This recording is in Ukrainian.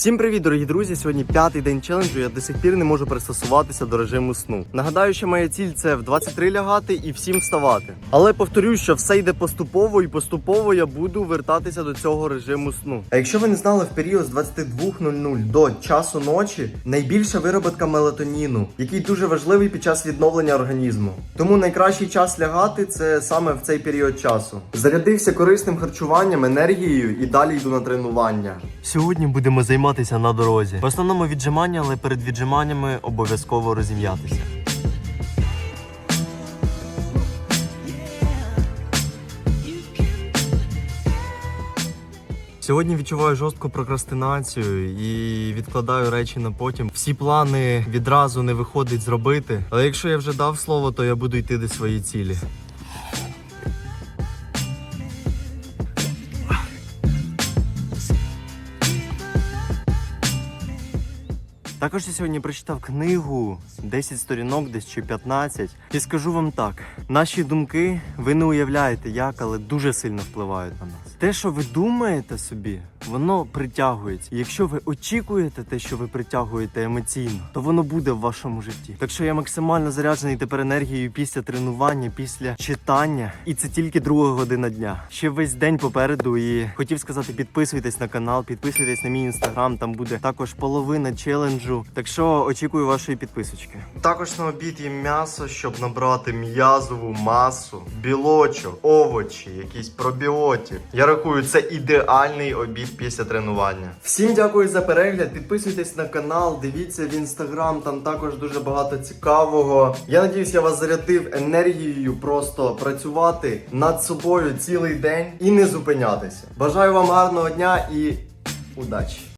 Всім привіт, дорогі друзі! Сьогодні п'ятий день челенджу. Я до сих пір не можу пристосуватися до режиму сну. Нагадаю, що моя ціль це в 23 лягати і всім вставати. Але повторюю, що все йде поступово, і поступово я буду вертатися до цього режиму сну. А якщо ви не знали, в період з 22.00 до часу ночі найбільша вироботка мелатоніну, який дуже важливий під час відновлення організму. Тому найкращий час лягати це саме в цей період часу. Зарядився корисним харчуванням, енергією і далі йду на тренування. Сьогодні будемо займатися на дорозі. В основному віджимання, але перед віджиманнями обов'язково розім'ятися. Сьогодні відчуваю жорстку прокрастинацію і відкладаю речі на потім. Всі плани відразу не виходить зробити. Але якщо я вже дав слово, то я буду йти до своєї цілі. Також я сьогодні прочитав книгу 10 сторінок, десь чи 15. І скажу вам так: наші думки ви не уявляєте як, але дуже сильно впливають на нас. Те, що ви думаєте собі, воно притягується. Якщо ви очікуєте те, що ви притягуєте емоційно, то воно буде в вашому житті. Так що я максимально заряджений тепер енергією після тренування, після читання, і це тільки друга година дня. Ще весь день попереду. І хотів сказати, підписуйтесь на канал, підписуйтесь на мій інстаграм. Там буде також половина челенджу. Так що очікую вашої підписочки. Також на обід є м'ясо, щоб набрати м'язову масу, білочок, овочі, якийсь пробіотик. Я рахую, це ідеальний обід після тренування. Всім дякую за перегляд. Підписуйтесь на канал, дивіться в інстаграм, там також дуже багато цікавого. Я надіюсь, я вас зарядив енергією просто працювати над собою цілий день і не зупинятися. Бажаю вам гарного дня і удачі!